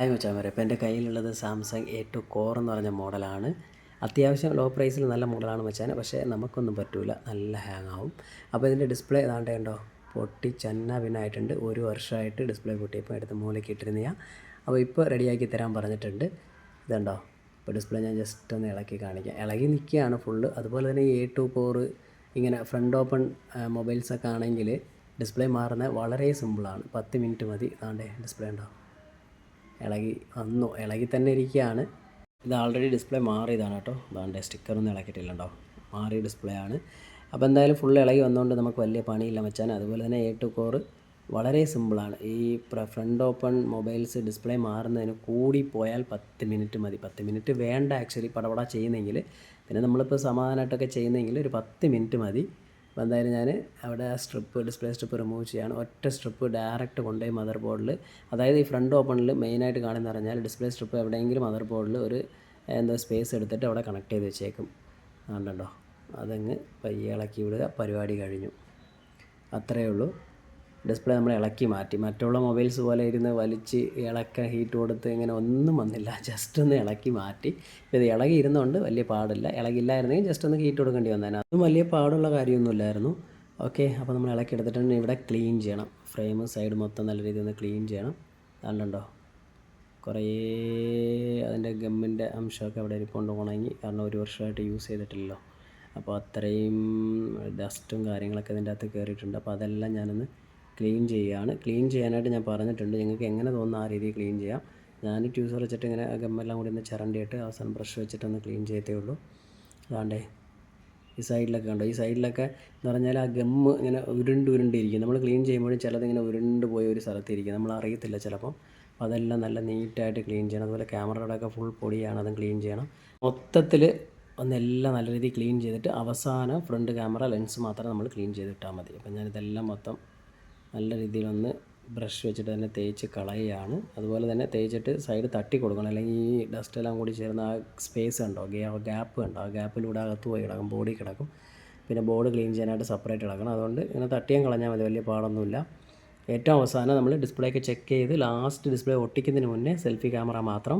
Hi മച്ചാൻ വരെ ഇപ്പോൾ എന്റെ കയ്യിലുള്ളത് സാംസങ് എ ടു കോർ എന്ന് പറഞ്ഞ മോഡലാണ്. അത്യാവശ്യം ലോ പ്രൈസിൽ നല്ല മോഡലാണ് മച്ചാൻ പക്ഷേ നമുക്കൊന്നും പറ്റൂല നല്ല ഹാങ് ആവും. അപ്പോൾ ഇതിന്റെ ഡിസ്പ്ലേ ഏതാണ്ട് കണ്ടോ പൊട്ടി ചെന്ന പിന്നായിട്ടുണ്ട് ഒരു വർഷമായിട്ട് ഡിസ്പ്ലേ പൊട്ടിയപ്പോൾ എടുത്ത് മൂലയ്ക്ക് ഇട്ടിരുന്നയാ. അപ്പോൾ ഇപ്പോൾ റെഡിയാക്കി തരാൻ പറഞ്ഞിട്ടുണ്ട്. ഇതുണ്ടോ? ഇപ്പോൾ ഡിസ്പ്ലേ ഞാൻ ജസ്റ്റ് ഒന്ന് ഇളക്കി കാണിക്കാം. ഇളകി നിൽക്കുകയാണ് ഫുള്ള് അതുപോലെ തന്നെ എ ടു കോർ ഇങ്ങനെ ഫ്രണ്ട് ഓപ്പൺ മൊബൈൽസൊക്കെ ആണെങ്കിൽ ഡിസ്പ്ലേ മാറുന്നത് വളരെ സിമ്പിളാണ് പത്ത് മിനിറ്റ് മതി. അതാണ്ടേ ഡിസ്പ്ലേ ഉണ്ടോ? ഇളകി വന്നു. ഇളകി തന്നെ ഇരിക്കുകയാണ്. ഇത് ആൾറെഡി ഡിസ്പ്ലേ മാറിയതാണ് കേട്ടോ. അതാണ്ട് സ്റ്റിക്കറൊന്നും ഇളക്കിയിട്ടില്ലണ്ടോ മാറിയ ഡിസ്പ്ലേ ആണ്. അപ്പോൾ എന്തായാലും ഫുൾ ഇളകി വന്നുകൊണ്ട് നമുക്ക് വലിയ പണിയില്ല വെച്ചാൽ അതുപോലെ തന്നെ എ ടു കോറ് വളരെ സിമ്പിളാണ് ഈ ഫ്രണ്ട് ഓപ്പൺ മൊബൈൽസ് ഡിസ്പ്ലേ മാറുന്നതിന് കൂടി പോയാൽ പത്ത് മിനിറ്റ് മതി. പത്ത് മിനിറ്റ് വേണ്ട ആക്ച്വലി പടപട ചെയ്യുന്നെങ്കിൽ പിന്നെ നമ്മളിപ്പോൾ സമാധാനമായിട്ടൊക്കെ ചെയ്യുന്നെങ്കിൽ ഒരു പത്ത് മിനിറ്റ് മതി. അപ്പോൾ എന്തായാലും ഞാൻ അവിടെ ആ സ്ട്രിപ്പ് ഡിസ്പ്ലേ സ്ട്രിപ്പ് റിമൂവ് ചെയ്യാണ്. ഒറ്റ സ്ട്രിപ്പ് ഡയറക്റ്റ് കൊണ്ടുപോയി മദർ ബോർഡിൽ അതായത് ഈ ഫ്രണ്ട് ഓപ്പണിൽ മെയിനായിട്ട് കാണുന്ന പറഞ്ഞാൽ ഡിസ്പ്ലേ സ്ട്രിപ്പ് എവിടെയെങ്കിലും മദർ ബോർഡിൽ ഒരു എന്തോ സ്പേസ് എടുത്തിട്ട് അവിടെ കണക്ട് ചെയ്ത് വെച്ചേക്കും. കണ്ടോ? അതങ്ങ് പയ്യെ ഇളക്കി വിടുക. പരിപാടി കഴിഞ്ഞു. അത്രയേ ഉള്ളൂ. ഡിസ്പ്ലേ നമ്മൾ ഇളക്കി മാറ്റി. മറ്റുള്ള മൊബൈൽസ് പോലെ ഇരുന്ന് വലിച്ച് ഇളക്ക ഹീറ്റ് കൊടുത്ത് ഇങ്ങനെ ഒന്നും വന്നില്ല. ജസ്റ്റ് ഒന്ന് ഇളക്കി മാറ്റി. ഇത് ഇളകി ഇരുന്നുകൊണ്ട് വലിയ പാടില്ല. ഇളകില്ലായിരുന്നെങ്കിൽ ജസ്റ്റ് ഒന്ന് ഹീറ്റ് കൊടുക്കേണ്ടി വന്നേനെ. അതും വലിയ പാടുള്ള കാര്യമൊന്നുമില്ലായിരുന്നു ഓക്കെ അപ്പോൾ നമ്മൾ ഇളക്കി എടുത്തിട്ടുണ്ട് ഇവിടെ ക്ലീൻ ചെയ്യണം. ഫ്രെയിം സൈഡ് മൊത്തം നല്ല രീതിയിൽ ഒന്ന് ക്ലീൻ ചെയ്യണം. കണ്ടോ കുറേ അതിന്റെ ഗമ്മിന്റെ അംശമൊക്കെ അവിടെ ഇരിപ്പുണ്ട് ഉണങ്ങി. കാരണം ഒരു വർഷമായിട്ട് യൂസ് ചെയ്തിട്ടില്ലല്ലോ. അപ്പോൾ അത്രയും ഡസ്റ്റും കാര്യങ്ങളൊക്കെ ഇതിന്റെ അകത്ത് കയറിയിട്ടുണ്ട് അപ്പോൾ അതെല്ലാം ഞാനൊന്ന് ക്ലീൻ ചെയ്യുകയാണ് ക്ലീൻ ചെയ്യാനായിട്ട് ഞാൻ പറഞ്ഞിട്ടുണ്ട്. നിങ്ങൾക്ക് എങ്ങനെ തോന്നുന്ന ആ രീതിയിൽ ക്ലീൻ ചെയ്യാം? ഞാൻ ട്യൂസർ വെച്ചിട്ട് ഇങ്ങനെ ഗമ്മെല്ലാം കൂടി ഒന്ന് ചിരണ്ടിയിട്ട് അവസാനം ബ്രഷ് വെച്ചിട്ടൊന്ന് ക്ലീൻ ചെയ്തേ ഉള്ളൂ. അതാണ്ടേ ഈ സൈഡിലൊക്കെ കണ്ടോ? ഈ സൈഡിലൊക്കെ എന്ന് പറഞ്ഞാൽ ആ ഗമ്മ് ഇങ്ങനെ ഉരുണ്ട് ഉരുണ്ടിരിക്കും. നമ്മൾ ക്ലീൻ ചെയ്യുമ്പോഴും ചിലതിങ്ങനെ ഉരുണ്ട് പോയ ഒരു സ്ഥലത്തിരിക്കും. നമ്മൾ അറിയത്തില്ല ചിലപ്പം. അതെല്ലാം നല്ല നീറ്റായിട്ട് ക്ലീൻ ചെയ്യണം. അതുപോലെ ക്യാമറയുടെ ഒക്കെ ഫുൾ പൊടിയാണ്. അതും ക്ലീൻ ചെയ്യണം. മൊത്തത്തിൽ ഒന്നെല്ലാം നല്ല രീതിയിൽ ക്ലീൻ ചെയ്തിട്ട് അവസാനം ഫ്രണ്ട് ക്യാമറ ലെൻസ് മാത്രം നമ്മൾ ക്ലീൻ ചെയ്തിട്ടാൽ മതി. അപ്പം ഞാനിതെല്ലാം മൊത്തം നല്ല രീതിയിലൊന്ന് ബ്രഷ് വെച്ചിട്ട് തന്നെ തേച്ച് കളയുകയാണ്. അതുപോലെ തന്നെ തേച്ചിട്ട് സൈഡ് തട്ടി കൊടുക്കണം. അല്ലെങ്കിൽ ഈ ഡസ്റ്റ് എല്ലാം കൂടി ചേർന്ന് ആ സ്പേസ് കണ്ടോ? ഗ്യാപ്പ് കണ്ടോ? ആ ഗ്യാപ്പിലൂടെ അകത്ത് പോയി കിടക്കും ബോഡി കിടക്കും. പിന്നെ ബോർഡ് ക്ലീൻ ചെയ്യാനായിട്ട് സെപ്പറേറ്റ് കിടക്കണം. അതുകൊണ്ട് ഇങ്ങനെ തട്ടിയും കളഞ്ഞാൽ മതി വലിയ പാടൊന്നുമില്ല. ഏറ്റവും അവസാനം നമ്മൾ ഡിസ്പ്ലേ ഒക്കെ ചെക്ക് ചെയ്ത് ലാസ്റ്റ് ഡിസ്പ്ലേ ഒട്ടിക്കുന്നതിന് മുന്നേ സെൽഫി ക്യാമറ മാത്രം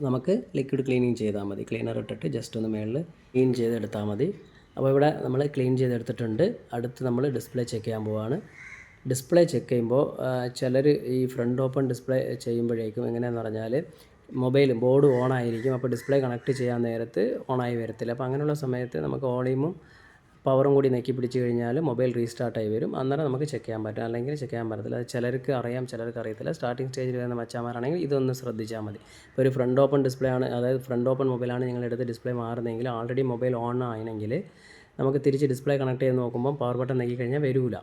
നമുക്ക് ലിക്വിഡ് ക്ലീനിങ് ചെയ്താൽ മതി. ക്ലീനർ ഇട്ടിട്ട് ജസ്റ്റ് ഒന്ന് മേളിൽ ക്ലീൻ ചെയ്തെടുത്താൽ മതി. അപ്പോൾ ഇവിടെ നമ്മൾ ക്ലീൻ ചെയ്തെടുത്തിട്ടുണ്ട്. അടുത്ത് നമ്മൾ ഡിസ്പ്ലേ ചെക്ക് ചെയ്യാൻ പോവുകയാണ് ഡിസ്പ്ലേ ചെക്ക് ചെയ്യുമ്പോൾ ചിലർ ഈ ഫ്രണ്ട് ഓപ്പൺ ഡിസ്പ്ലേ ചെയ്യുമ്പോഴേക്കും എങ്ങനെയാണെന്ന് പറഞ്ഞാൽ മൊബൈൽ ബോർഡ് ഓൺ ആയിരിക്കും അപ്പോൾ ഡിസ്പ്ലേ കണക്ട് ചെയ്യാൻ നേരത്ത് ഓണായി വരത്തില്ല. അപ്പോൾ അങ്ങനെയുള്ള സമയത്ത് നമുക്ക് ഓളിയുമും പവറും കൂടി നെക്കി പിടിച്ച് കഴിഞ്ഞാൽ മൊബൈൽ റീസ്റ്റാർട്ടായി വരും. അന്നേരം നമുക്ക് ചെക്ക് ചെയ്യാൻ പറ്റും അല്ലെങ്കിൽ ചെക്ക് ചെയ്യാൻ പറ്റത്തില്ല. അത് ചിലർക്ക് അറിയാം ചിലർക്ക് അറിയത്തില്ല. സ്റ്റാർട്ടിംഗ് സ്റ്റേജിൽ വരുന്ന മച്ചാമാരാണെങ്കിൽ ഇതൊന്ന് ശ്രദ്ധിച്ചാൽ മതി. ഇപ്പോൾ ഒരു ഫ്രണ്ട് ഓപ്പൺ ഡിസ്പ്ലേ ആണ് അതായത് ഫ്രണ്ട് ഓപ്പൺ മൊബൈലാണ് നിങ്ങൾ ഡിസ്പ്ലേ മാറുന്നതെങ്കിൽ ആൾറെഡി മൊബൈൽ ഓൺ ആയെങ്കിൽ നമുക്ക് തിരിച്ച് ഡിസ്പ്ലേ കണക്ട് ചെയ്ത് നോക്കുമ്പോൾ പവർ ബട്ടൺ നെക്കി കഴിഞ്ഞാൽ വരില്ല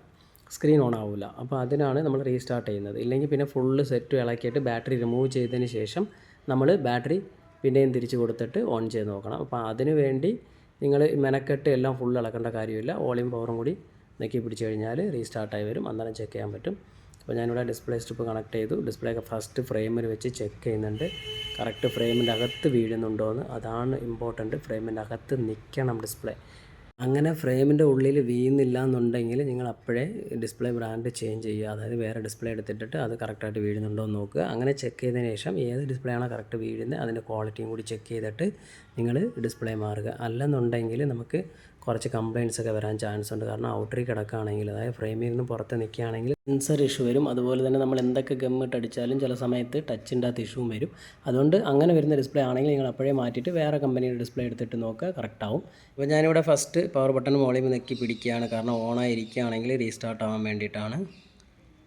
സ്ക്രീൻ ഓൺ ആവില്ല അപ്പോൾ അതിനാണ് നമ്മൾ റീസ്റ്റാർട്ട് ചെയ്യുന്നത്. ഇല്ലെങ്കിൽ പിന്നെ ഫുള്ള് സെറ്റ് ഇളക്കിയിട്ട് ബാറ്ററി റിമൂവ് ചെയ്തതിന് ശേഷം നമ്മൾ ബാറ്ററി പിന്നെയും തിരിച്ച് കൊടുത്തിട്ട് ഓൺ ചെയ്ത് നോക്കണം. അപ്പോൾ അതിന് വേണ്ടി നിങ്ങൾ മെനക്കെട്ട് എല്ലാം ഫുൾ ഇളക്കേണ്ട കാര്യമില്ല. ഓളിയും പവറും കൂടി നെക്കി പിടിച്ച് കഴിഞ്ഞാൽ റീസ്റ്റാർട്ടായി വരും. അന്നേരം ചെക്ക് ചെയ്യാൻ പറ്റും. അപ്പോൾ ഞാനിവിടെ ഡിസ്പ്ലേ സ്ട്രിപ്പ് കണക്ട് ചെയ്തു. ഡിസ്പ്ലേ ഒക്കെ ഫസ്റ്റ് ഫ്രെയിമിൽ വെച്ച് ചെക്ക് ചെയ്യുന്നുണ്ട്. കറക്റ്റ് ഫ്രെയിമിന്റെ അകത്ത് വീഴുന്നുണ്ടോ എന്ന് അതാണ് ഇമ്പോർട്ടന്റ് ഫ്രെയിമിന്റെ അകത്ത് നിൽക്കണം ഡിസ്പ്ലേ അങ്ങനെ ഫ്രെയിമിന്റെ ഉള്ളിൽ വീഴുന്നില്ല എന്നുണ്ടെങ്കിൽ നിങ്ങൾ അപ്പോഴേ ഡിസ്പ്ലേ ബ്രാൻഡ് ചേഞ്ച് ചെയ്യുക. അതായത് വേറെ ഡിസ്പ്ലേ എടുത്തിട്ട് അത് കറക്റ്റായിട്ട് വീഴുന്നുണ്ടോ എന്ന് നോക്കുക. അങ്ങനെ ചെക്ക് ചെയ്തതിന് ശേഷം ഏത് ഡിസ്പ്ലേ ആണോ കറക്റ്റ് വീഴുന്നത് അതിന്റെ ക്വാളിറ്റിയും കൂടി ചെക്ക് ചെയ്തിട്ട് നിങ്ങൾ ഡിസ്പ്ലേ മാറുക. അല്ലെന്നുണ്ടെങ്കിൽ നമുക്ക് കുറച്ച് കംപ്ലയിൻസ് ഒക്കെ വരാൻ ചാൻസ് ഉണ്ട്. കാരണം ഔട്ടറിൽ കിടക്കുകയാണെങ്കിൽ അതായത് ഫ്രെയിമിൽ നിന്ന് പുറത്ത് നിൽക്കുകയാണെങ്കിൽ സെൻസർ ഇഷ്യൂ വരും. അതുപോലെ തന്നെ നമ്മൾ എന്തൊക്കെ ഗമ്മിട്ട് അടിച്ചാലും ചില സമയത്ത് ടച്ചിന്റെ അകത്ത് ഇഷ്യൂവും വരും. അതുകൊണ്ട് അങ്ങനെ വരുന്ന ഡിസ്പ്ലേ ആണെങ്കിൽ നിങ്ങൾ അപ്പോഴേ മാറ്റിയിട്ട് വേറെ കമ്പനിയുടെ ഡിസ്പ്ലേ എടുത്തിട്ട് നോക്കുക കറക്റ്റ് ആവും. അപ്പോൾ ഞാനിവിടെ ഫസ്റ്റ് പവർ ബട്ടൺ മോളിൽ നെക്കി പിടിക്കുകയാണ്. കാരണം ഓണായിരിക്കുകയാണെങ്കിൽ റീസ്റ്റാർട്ട് ആവാൻ വേണ്ടിയിട്ടാണ്.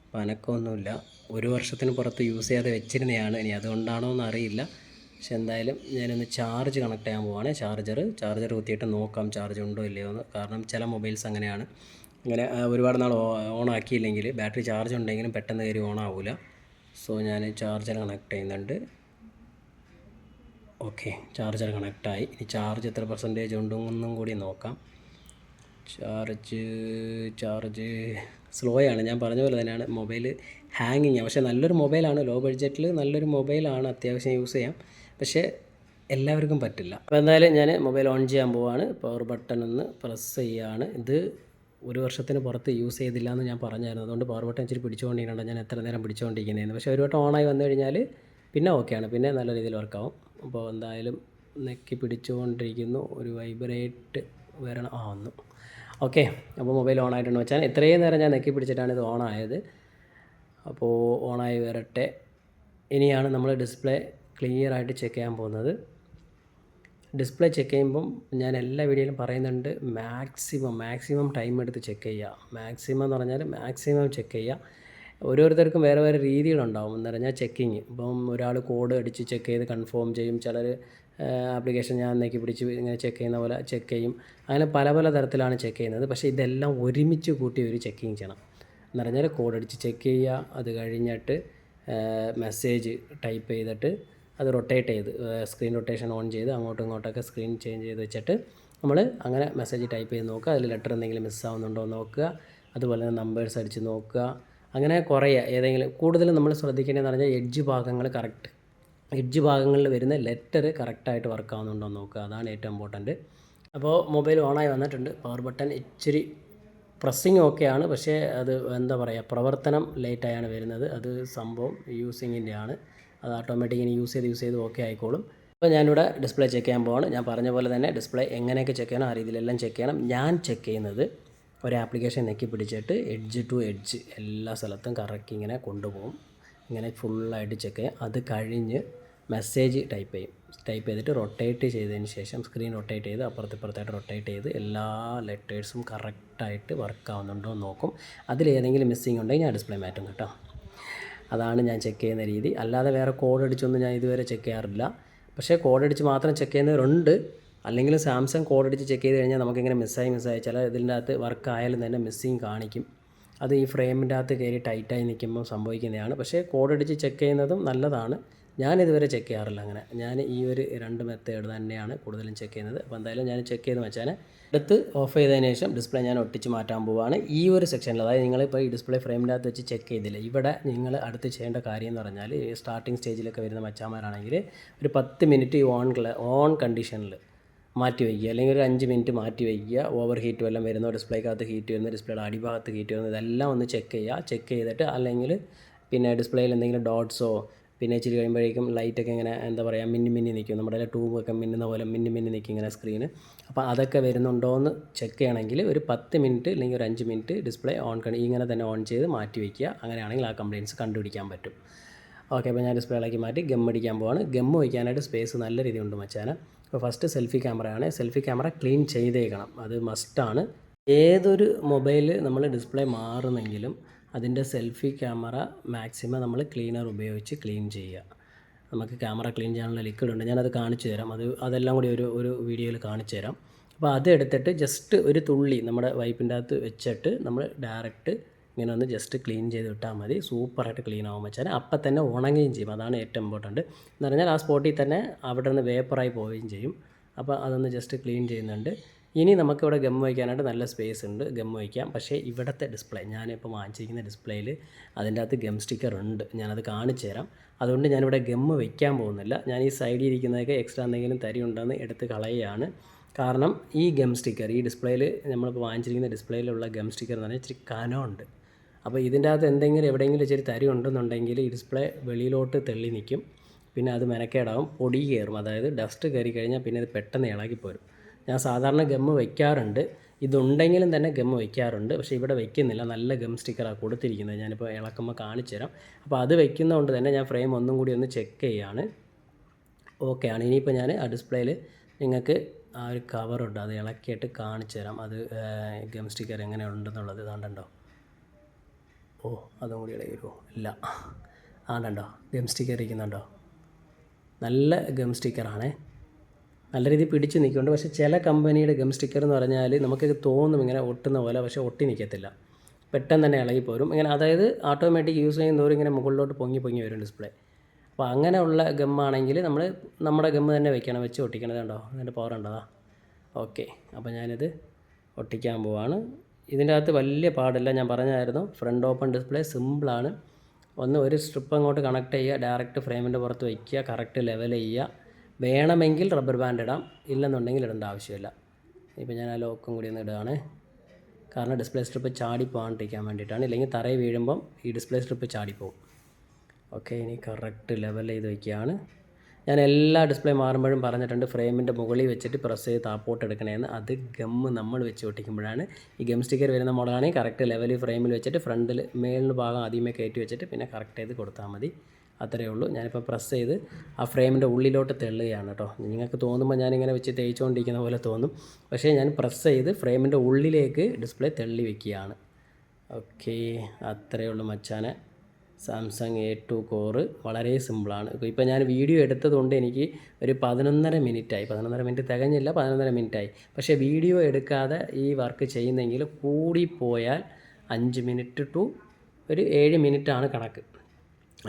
അപ്പോൾ അനക്കമൊന്നുമില്ല ഒരു വർഷത്തിന് പുറത്ത് യൂസ് ചെയ്യാതെ വെച്ചിരുന്നതാണ്. ഇനി അതുകൊണ്ടാണോ എന്ന് അറിയില്ല പക്ഷെ എന്തായാലും ഞാനൊന്ന് ചാർജ് കണക്ട് ചെയ്യാൻ പോവാണ്. ചാർജർ ചാർജർ കുത്തിയിട്ട് നോക്കാം ചാർജ് ഉണ്ടോ ഇല്ലയോ എന്ന്. കാരണം ചില മൊബൈൽസ് അങ്ങനെയാണ്. ഇങ്ങനെ ഒരുപാട് നാൾ ഓൺ ആക്കിയില്ലെങ്കിൽ ബാറ്ററി ചാർജ് ഉണ്ടെങ്കിലും പെട്ടെന്ന് കയറി ഓൺ ആവില്ല സോ ഞാൻ ചാർജർ കണക്ട് ചെയ്യുന്നുണ്ട്. ഓക്കെ ചാർജർ കണക്റ്റായി ഇനി ചാർജ് എത്ര പെർസെന്റേജ് ഉണ്ടെന്നും കൂടി നോക്കാം. Charge charge. സ്ലോ ആണ് ഞാൻ പറഞ്ഞ പോലെ തന്നെയാണ് മൊബൈൽ ഹാങ്ങിങ്. പക്ഷേ നല്ലൊരു മൊബൈലാണ്. ലോ ബഡ്ജറ്റിൽ നല്ലൊരു മൊബൈലാണ് അത്യാവശ്യം യൂസ് ചെയ്യാം. പക്ഷേ എല്ലാവർക്കും പറ്റില്ല. അപ്പോൾ എന്തായാലും ഞാൻ മൊബൈൽ ഓൺ ചെയ്യാൻ പോവാണ്. പവർ ബട്ടൺ ഒന്ന് പ്രസ് ചെയ്യുകയാണ് ഇത് ഒരു വർഷത്തിന് പുറത്ത് യൂസ് ചെയ്തില്ല എന്ന് ഞാൻ പറഞ്ഞായിരുന്നു. അതുകൊണ്ട് പവർ ബട്ടൺ ഇച്ചിരി പിടിച്ചുകൊണ്ടിരിക്കണ്ട ഞാൻ എത്ര നേരം പിടിച്ചുകൊണ്ടിരിക്കുന്നതെന്ന് പക്ഷേ ഒരു വട്ടം ഓണായി വന്നു കഴിഞ്ഞാൽ പിന്നെ ഓക്കെയാണ്. പിന്നെ നല്ല രീതിയിൽ വർക്കാവും അപ്പോൾ എന്തായാലും നെക്കി പിടിച്ചുകൊണ്ടിരിക്കുന്നു. ഒരു വൈബ്രേറ്റ് വരണം. ആ വന്നു. ഓക്കെ. അപ്പോൾ മൊബൈൽ ഓൺ ആയിട്ടുണ്ട് വെച്ചാൽ ഇത്രയും നേരം ഞാൻ നെക്കി പിടിച്ചിട്ടാണ് ഇത് ഓൺ ആയത്. അപ്പോൾ ഓണായി വരട്ടെ. ഇനിയാണ് നമ്മൾ ഡിസ്പ്ലേ ക്ലിയർ ആയിട്ട് ചെക്ക് ചെയ്യാൻ പോകുന്നത്. ഡിസ്പ്ലേ ചെക്ക് ചെയ്യുമ്പം ഞാൻ എല്ലാ വീഡിയോയിലും പറയുന്നുണ്ട് മാക്സിമം മാക്സിമം ടൈം എടുത്ത് ചെക്ക് ചെയ്യുക. മാക്സിമം എന്ന് പറഞ്ഞാൽ മാക്സിമം ചെക്ക് ചെയ്യുക. ഓരോരുത്തർക്കും വേറെ വേറെ രീതികളുണ്ടാവും. എന്ന് പറഞ്ഞാൽ ചെക്കിങ്. ഇപ്പം ഒരാൾ കോഡ് അടിച്ച് ചെക്ക് ചെയ്ത് കൺഫേം ചെയ്യും. ചിലർ ആപ്ലിക്കേഷൻ ഞാൻ അന്നേക്ക് പിടിച്ച് ഇങ്ങനെ ചെക്ക് ചെയ്യുന്ന പോലെ ചെക്ക് ചെയ്യും. അങ്ങനെ പല പല തരത്തിലാണ് ചെക്ക് ചെയ്യുന്നത്. പക്ഷേ ഇതെല്ലാം ഒരുമിച്ച് കൂട്ടി ഒരു ചെക്കിങ് ചെയ്യണം. എന്ന് പറഞ്ഞാൽ കോഡ് അടിച്ച് ചെക്ക് ചെയ്യുക അത് കഴിഞ്ഞിട്ട് മെസ്സേജ് ടൈപ്പ് ചെയ്തിട്ട് അത് റൊട്ടേറ്റ് ചെയ്ത് സ്ക്രീൻ റൊട്ടേഷൻ ഓൺ ചെയ്ത് അങ്ങോട്ടും ഇങ്ങോട്ടൊക്കെ സ്ക്രീൻ ചേഞ്ച് ചെയ്ത് വെച്ചിട്ട് നമ്മൾ അങ്ങനെ മെസ്സേജ് ടൈപ്പ് ചെയ്ത് നോക്കുക. അതിൽ ലെറ്റർ എന്തെങ്കിലും മിസ്സാവുന്നുണ്ടോ നോക്കുക. അതുപോലെ തന്നെ നമ്പേഴ്സ് അടിച്ച് നോക്കുക. അങ്ങനെ കുറേ ഏതെങ്കിലും കൂടുതലും നമ്മൾ ശ്രദ്ധിക്കേണ്ടതെന്ന് പറഞ്ഞാൽ എഡ്ജ് ഭാഗങ്ങൾ കറക്റ്റ് എഡ്ജ് ഭാഗങ്ങളിൽ വരുന്ന ലെറ്റർ കറക്റ്റായിട്ട് വർക്ക് ആവുന്നുണ്ടോ എന്ന് നോക്കുക. അതാണ് ഏറ്റവും ഇമ്പോർട്ടന്റ്. അപ്പോൾ മൊബൈൽ ഓണായി വന്നിട്ടുണ്ട്. പവർ ബട്ടൺ ഇച്ചിരി പ്രസ്സിങ് ഓക്കെയാണ് പക്ഷേ അത് എന്താ പറയുക പ്രവർത്തനം ലേറ്റായാണ് വരുന്നത്. അത് സംഭവം യൂസിങ്ങിന്റെ ആണ് അത് ഓട്ടോമാറ്റിക് ഇനി യൂസ് ചെയ്ത് യൂസ് ചെയ്ത് ഓക്കെ ആയിക്കോളും. അപ്പോൾ ഞാനിവിടെ ഡിസ്പ്ലേ ചെക്ക് ചെയ്യാൻ പോവാണ്. ഞാൻ പറഞ്ഞ പോലെ തന്നെ ഡിസ്പ്ലേ എങ്ങനെയൊക്കെ ചെക്ക് ചെയ്യണം ആ രീതിയിലെല്ലാം ചെക്ക് ചെയ്യണം. ഞാൻ ചെക്ക് ചെയ്യുന്നത് ഒരു ആപ്ലിക്കേഷൻ നെക്കി പിടിച്ചിട്ട് എഡ്ജ് ടു എഡ്ജ് എല്ലാ സ്ഥലത്തും കറക്റ്റ് ഇങ്ങനെ കൊണ്ടുപോകും. ഇങ്ങനെ ഫുള്ളായിട്ട് ചെക്ക് ചെയ്യും അത് കഴിഞ്ഞ് മെസ്സേജ് ടൈപ്പ് ചെയ്യും. ടൈപ്പ് ചെയ്തിട്ട് റൊട്ടേറ്റ് ചെയ്തതിന് ശേഷം സ്ക്രീൻ റൊട്ടേറ്റ് ചെയ്ത് അപ്പുറത്തിപ്പുറത്തായിട്ട് റൊട്ടേറ്റ് ചെയ്ത് എല്ലാ ലെറ്റേഴ്സും കറക്റ്റായിട്ട് വർക്ക് ആവുന്നുണ്ടോ എന്ന് നോക്കും. അതിലേതെങ്കിലും മിസ്സിങ് ഉണ്ടെങ്കിൽ ഞാൻ ഡിസ്പ്ലേ മാറ്റും കേട്ടോ. അതാണ് ഞാൻ ചെക്ക് ചെയ്യുന്ന രീതി. അല്ലാതെ വേറെ കോഡ് അടിച്ചൊന്നും ഞാൻ ഇതുവരെ ചെക്ക് ചെയ്യാറില്ല. പക്ഷേ കോഡ് അടിച്ച് മാത്രം ചെക്ക് ചെയ്യുന്നവരുണ്ട്. അല്ലെങ്കിൽ സാംസങ് കോഡ് അടിച്ച് ചെക്ക് ചെയ്ത് കഴിഞ്ഞാൽ നമുക്കിങ്ങനെ മിസ്സായി മിസ്സായി ചില ഇതിന്റെ അകത്ത് വർക്ക് ആയാലും തന്നെ മിസ്സിങ് കാണിക്കും. അത് ഈ ഫ്രെയിമിന്റെ അകത്ത് കയറി ടൈറ്റായി നിൽക്കുമ്പോൾ സംഭവിക്കുന്നതാണ്. പക്ഷേ കോഡടിച്ച് ചെക്ക് ചെയ്യുന്നതും നല്ലതാണ്. ഞാൻ ഇതുവരെ ചെക്ക് ചെയ്യാറില്ല അങ്ങനെ. ഞാൻ ഈ ഒരു രണ്ട് മെത്തേഡ് തന്നെയാണ് കൂടുതലും ചെക്ക് ചെയ്യുന്നത്. അപ്പോൾ എന്തായാലും ഞാൻ ചെക്ക് ചെയ്ത് വെച്ചാൽ എടുത്ത് ഓഫ് ചെയ്തതിന് ശേഷം ഡിസ്പ്ലേ ഞാൻ ഒട്ടിച്ച് മാറ്റാൻ പോവുകയാണ്. ഈ ഒരു സെക്ഷനിൽ അതായത് നിങ്ങളിപ്പോൾ ഈ ഡിസ്പ്ലേ ഫ്രെയിമിന്റെ അകത്ത് വെച്ച് ചെക്ക് ചെയ്തില്ല. ഇവിടെ നിങ്ങൾ അടുത്ത് ചെയ്യേണ്ട കാര്യം എന്ന് പറഞ്ഞാൽ സ്റ്റാർട്ടിംഗ് സ്റ്റേജിലൊക്കെ വരുന്ന മച്ചാമാരാണെങ്കിൽ ഒരു പത്ത് മിനിറ്റ് ഓൺ ഓൺ കണ്ടീഷനിൽ മാറ്റി വയ്ക്കുക. അല്ലെങ്കിൽ ഒരു അഞ്ച് മിനിറ്റ് മാറ്റി വയ്ക്കുക. ഓവർ ഹീറ്റ് വല്ലതും വരുന്നോ ഡിസ്പ്ലേക്കകത്ത് ഹീറ്റ് വരുന്ന ഡിസ്പ്ലേയുടെ അടിഭാഗത്ത് ഹീറ്റ് വരുന്നത് ഇതെല്ലാം ഒന്ന് ചെക്ക് ചെയ്യുക. ചെക്ക് ചെയ്തിട്ട് അല്ലെങ്കിൽ പിന്നെ ഡിസ്പ്ലേയിൽ എന്തെങ്കിലും ഡോട്ട്സോ പിന്നെ ഇച്ചിരി കഴിയുമ്പോഴേക്കും ലൈറ്റൊക്കെ ഇങ്ങനെ എന്താ പറയുക മിന്നി മിന്നി നിൽക്കും. നമ്മുടെ ട്യൂബൊക്കെ മിന്നുന്ന പോലെ മിന്നി മിന്നി നിൽക്കും ഇങ്ങനെ സ്ക്രീന് അപ്പോൾ അതൊക്കെ വരുന്നുണ്ടോ എന്ന് ചെക്ക് ചെയ്യണമെങ്കിൽ ഒരു പത്ത് മിനിറ്റ് അല്ലെങ്കിൽ ഒരു അഞ്ച് മിനിറ്റ് ഡിസ്പ്ലേ ഓൺ ഇങ്ങനെ തന്നെ ഓൺ ചെയ്ത് മാറ്റി വയ്ക്കുക. അങ്ങനെയാണെങ്കിൽ ആ കംപ്ലയിൻസ് കണ്ടുപിടിക്കാൻ പറ്റും. ഓക്കെ അപ്പോൾ ഞാൻ ഡിസ്പ്ലേ ഇളക്കി മാറ്റി. ഗം അടിക്കാൻ പോവാണ്. ഗം വയ്ക്കാനായിട്ട് സ്പേസ് നല്ല രീതിയുണ്ട് മച്ചാന്. അപ്പോൾ ഫസ്റ്റ് സെൽഫി ക്യാമറയാണ് സെൽഫി ക്യാമറ ക്ലീൻ ചെയ്തേക്കണം. അത് മസ്റ്റാണ് ഏതൊരു മൊബൈൽ നമ്മൾ ഡിസ്പ്ലേ മാറുന്നെങ്കിലും അതിന്റെ സെൽഫി ക്യാമറ മാക്സിമം നമ്മൾ ക്ലീനർ ഉപയോഗിച്ച് ക്ലീൻ ചെയ്യുക. നമുക്ക് ക്യാമറ ക്ലീൻ ചെയ്യാനുള്ള ലിക്വിഡ് ഉണ്ട്. ഞാനത് കാണിച്ചു തരാം. അത് അതെല്ലാം കൂടി ഒരു ഒരു വീഡിയോയിൽ കാണിച്ചു തരാം. അപ്പോൾ അത് എടുത്തിട്ട് ജസ്റ്റ് ഒരു തുള്ളി നമ്മുടെ വൈപ്പിന്റെ അകത്ത് വെച്ചിട്ട് നമ്മൾ ഡയറക്റ്റ് ഇങ്ങനെ ഒന്ന് ജസ്റ്റ് ക്ലീൻ ചെയ്ത് വിട്ടാൽ മതി. സൂപ്പറായിട്ട് ക്ലീൻ ആകുമ്പോൾ വെച്ചാൽ അപ്പം തന്നെ ഉണങ്ങുകയും ചെയ്യും. അതാണ് ഏറ്റവും ഇമ്പോർട്ടന്റ് എന്ന് പറഞ്ഞാൽ ആ സ്പോട്ടിൽ തന്നെ അവിടെ നിന്ന് വേപ്പറായി പോവുകയും ചെയ്യും. അപ്പോൾ അതൊന്ന് ജസ്റ്റ് ക്ലീൻ ചെയ്യുന്നുണ്ട്. ഇനി നമുക്കിവിടെ ഗം വയ്ക്കാനായിട്ട് നല്ല സ്പേസ് ഉണ്ട്. ഗം വയ്ക്കാം. പക്ഷേ ഇവിടുത്തെ ഡിസ്പ്ലേ ഞാനിപ്പോൾ വാങ്ങിച്ചിരിക്കുന്ന ഡിസ്പ്ലേയിൽ അതിന്റെ അകത്ത് ഗം സ്റ്റിക്കർ ഉണ്ട്. ഞാനത് കാണിച്ചു തരാം. അതുകൊണ്ട് ഞാനിവിടെ ഗം വയ്ക്കാൻ പോകുന്നില്ല. ഞാൻ ഈ സൈഡിൽ ഇരിക്കുന്നതൊക്കെ എക്സ്ട്രാ എന്തെങ്കിലും തരി ഉണ്ടെന്ന് എടുത്ത് കളയുകയാണ്. കാരണം ഈ ഗം സ്റ്റിക്കർ ഈ ഡിസ്പ്ലേയിൽ നമ്മളിപ്പോൾ വാങ്ങിച്ചിരിക്കുന്ന ഡിസ്പ്ലേയിലുള്ള ഗം സ്റ്റിക്കർ എന്ന് പറഞ്ഞാൽ ഇച്ചിരി കനമുണ്ട്. അപ്പോൾ ഇതിന്റെ അകത്ത് എന്തെങ്കിലും എവിടെയെങ്കിലും ഇച്ചിരി തരി ഉണ്ടെന്നുണ്ടെങ്കിൽ ഈ ഡിസ്പ്ലേ വെളിയിലോട്ട് തെള്ളി നിൽക്കും. പിന്നെ അത് മെനക്കേടാവും. പൊടി കയറും. അതായത് ഡസ്റ്റ് കയറി കഴിഞ്ഞാൽ പിന്നെ ഇത് പെട്ടെന്ന് ഇളകി പോരും. ഞാൻ സാധാരണ ഗമ്മ് വയ്ക്കാറുണ്ട്. ഇതുണ്ടെങ്കിലും തന്നെ ഗമ്മ് വയ്ക്കാറുണ്ട്. പക്ഷേ ഇവിടെ വയ്ക്കുന്നില്ല. നല്ല ഗം സ്റ്റിക്കറാണ് കൊടുത്തിരിക്കുന്നത്. ഞാനിപ്പോൾ ഇളക്കുമ്പോൾ കാണിച്ചു തരാം. അപ്പോൾ അത് വയ്ക്കുന്നതുകൊണ്ട് തന്നെ ഞാൻ ഫ്രെയിം ഒന്നും കൂടി ഒന്ന് ചെക്ക് ചെയ്യാണ്. ഓക്കെ ആണ്. ഇനിയിപ്പോൾ ഞാൻ ആ ഡിസ്പ്ലേയിൽ നിങ്ങൾക്ക് ആ ഒരു കവറുണ്ട്. അത് ഇളക്കിയിട്ട് കാണിച്ചു തരാം. അത് ഗം സ്റ്റിക്കർ എങ്ങനെ ഉണ്ടെന്നുള്ളത് ഇതാണ്ടോ? ഓ അതും കൂടി വരുമോ ഇല്ല. ആണ്ടോ ഗം സ്റ്റിക്കർ ഇരിക്കുന്നുണ്ടോ? നല്ല ഗം സ്റ്റിക്കറാണേ നല്ല രീതിയിൽ പിടിച്ച് നിൽക്കുന്നുണ്ട്. പക്ഷേ ചില കമ്പനിയുടെ ഗം സ്റ്റിക്കർ എന്ന് പറഞ്ഞാൽ നമുക്ക് തോന്നും ഇങ്ങനെ ഒട്ടുന്ന പോലെ പക്ഷേ ഒട്ടി നിൽക്കത്തില്ല. പെട്ടെന്ന് തന്നെ ഇളകിപ്പോരും ഇങ്ങനെ അതായത് ഓട്ടോമാറ്റിക് യൂസ് ചെയ്യുന്നതോറും ഇങ്ങനെ മുകളിലോട്ട് പൊങ്ങി പൊങ്ങി വരും ഡിസ്പ്ലേ അപ്പോൾ അങ്ങനെയുള്ള ഗമ്മാണെങ്കിൽ നമ്മൾ നമ്മുടെ ഗമ്മ് തന്നെ വെക്കണം. വെച്ച് ഒട്ടിക്കണത് കണ്ടോ? അതിന്റെ പവർ ഉണ്ടോ? ഓക്കെ. അപ്പോൾ ഞാനിത് ഒട്ടിക്കാൻ പോവാണ്. ഇതിന്റെ അകത്ത് വലിയ പാടില്ല. ഞാൻ പറഞ്ഞായിരുന്നു ഫ്രണ്ട് ഓപ്പൺ ഡിസ്പ്ലേ സിമ്പിളാണ്. ഒന്ന് ഒരു സ്ട്രിപ്പ് അങ്ങോട്ട് കണക്ട് ചെയ്യുക ഡയറക്റ്റ് ഫ്രെയിമിന്റെ പുറത്ത് വയ്ക്കുക കറക്റ്റ് ലെവൽ ചെയ്യുക. വേണമെങ്കിൽ റബ്ബർ ബാൻഡ് ഇടാം. ഇല്ലെന്നുണ്ടെങ്കിൽ ഇടേണ്ട ആവശ്യമില്ല. ഇപ്പോൾ ഞാൻ ആ ലോക്കും കൂടി ഒന്ന് ഇടുകയാണ്. കാരണം ഡിസ്പ്ലേ സ്ട്രിപ്പ് ചാടി പോകാണ്ടിരിക്കാൻ വേണ്ടിയിട്ടാണ്. ഇല്ലെങ്കിൽ തറയിൽ വീഴുമ്പം ഈ ഡിസ്പ്ലേ സ്ട്രിപ്പ് ചാടിപ്പോവും ഓക്കെ ഇനി കറക്റ്റ് ലെവൽ ചെയ്ത് വയ്ക്കുകയാണ്. ഞാൻ എല്ലാ ഡിസ്പ്ലേ മാറുമ്പോഴും പറഞ്ഞിട്ടുണ്ട് ഫ്രെയിമിന്റെ മുകളിൽ വെച്ചിട്ട് പ്രസ് ചെയ്ത് താപ്പോട്ട് എടുക്കണേന്ന്. അത് ഗം നമ്മൾ വെച്ച് ഒട്ടിക്കുമ്പോഴാണ്. ഈ ഗം സ്റ്റിക്കർ വരുന്ന മോഡലാണെങ്കിൽ കറക്റ്റ് ലെവലിൽ ഫ്രെയിമിൽ വെച്ചിട്ട് ഫ്രണ്ടിൽ മേളിന് ഭാഗം ആദ്യമേ കയറ്റി വെച്ചിട്ട് പിന്നെ കറക്റ്റ് ചെയ്ത് കൊടുത്താൽ മതി. അത്രയേ ഉള്ളൂ. ഞാനിപ്പോൾ പ്രസ് ചെയ്ത് ആ ഫ്രെയിമിന്റെ ഉള്ളിലോട്ട് തെള്ളുകയാണ് കേട്ടോ നിങ്ങൾക്ക് തോന്നുമ്പോൾ ഞാനിങ്ങനെ വെച്ച് തേച്ചുകൊണ്ടിരിക്കുന്ന പോലെ തോന്നും. പക്ഷേ ഞാൻ പ്രസ് ചെയ്ത് ഫ്രെയിമിന്റെ ഉള്ളിലേക്ക് ഡിസ്പ്ലേ തെള്ളി വെക്കുകയാണ്. ഓക്കെ അത്രയേ ഉള്ളൂ മച്ചാനെ. സാംസങ് എ ടു കോറ് വളരെ സിമ്പിളാണ് ഇപ്പോൾ ഞാൻ വീഡിയോ എടുത്തതുകൊണ്ട് എനിക്ക് ഒരു പതിനൊന്നര മിനിറ്റായി പതിനൊന്നര മിനിറ്റ് തികഞ്ഞില്ല പതിനൊന്നര മിനിറ്റായി പക്ഷേ വീഡിയോ എടുക്കാതെ ഈ വർക്ക് ചെയ്യുന്നെങ്കിൽ കൂടിപ്പോയാൽ അഞ്ച് മിനിറ്റ് ടു ഒരു ഏഴ് മിനിറ്റാണ് കണക്ക്.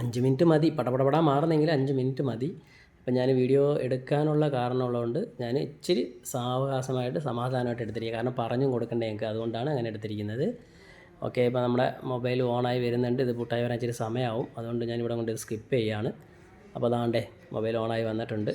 അഞ്ച് മിനിറ്റ് മതി. പടപടപടാ മാറുന്നെങ്കിൽ അഞ്ച് മിനിറ്റ് മതി. അപ്പം ഞാൻ വീഡിയോ എടുക്കാനുള്ള കാരണമുള്ളതുകൊണ്ട് ഞാൻ ഇച്ചിരി സാവകാശമായിട്ട് സമാധാനമായിട്ട് എടുത്തിരിക്കുക. കാരണം പറഞ്ഞും കൊടുക്കേണ്ട ഞങ്ങൾക്ക് അതുകൊണ്ടാണ് അങ്ങനെ എടുത്തിരിക്കുന്നത്. ഓക്കെ ഇപ്പോൾ നമ്മുടെ മൊബൈൽ ഓണായി വരുന്നുണ്ട്. ഇത് പുട്ടായി വരാൻ ഇച്ചിരി സമയമാവും. അതുകൊണ്ട് ഞാൻ ഇവിടെ കൊണ്ട് സ്കിപ്പ് ചെയ്യാണ്. അപ്പോൾ അതാണ്ടേ മൊബൈൽ ഓണായി വന്നിട്ടുണ്ട്.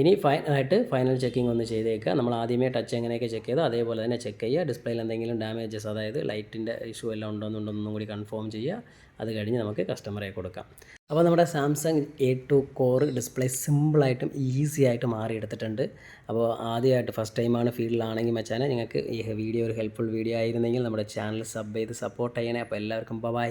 ഇനി ഫൈനായിട്ട് ഫൈനൽ ചെക്കിംഗ് ഒന്ന് ചെയ്തേക്കുക. നമ്മൾ ആദ്യമേ ടച്ച് എങ്ങനെയൊക്കെ ചെക്ക് ചെയ്തോ അതേപോലെ തന്നെ ചെക്ക് ചെയ്യുക. ഡിസ്പ്ലേയിൽ എന്തെങ്കിലും ഡാമേജസ് അതായത് ലൈറ്റിന്റെ ഇഷ്യൂ എല്ലാം ഉണ്ടോ എന്നുണ്ടോന്നും കൂടി കൺഫേം ചെയ്യുക. അത് കഴിഞ്ഞ് നമുക്ക് കസ്റ്റമറെ കൊടുക്കാം. അപ്പോൾ നമ്മുടെ Samsung A two core display സിമ്പിളായിട്ടും easy ആയിട്ട് മാറിയെടുത്തിട്ടുണ്ട്. അപ്പോൾ ആദ്യമായിട്ട് ഫസ്റ്റ് ടൈമാണ് ഫീൽഡിലാണെങ്കിൽ മച്ചാനെ നിങ്ങൾക്ക് ഈ വീഡിയോ ഒരു ഹെൽപ്ഫുൾ വീഡിയോ ആയിരുന്നെങ്കിൽ നമ്മുടെ ചാനൽ സബ് ചെയ്ത് സപ്പോർട്ട് ചെയ്യണേ. അപ്പോൾ എല്ലാവർക്കും ബൈ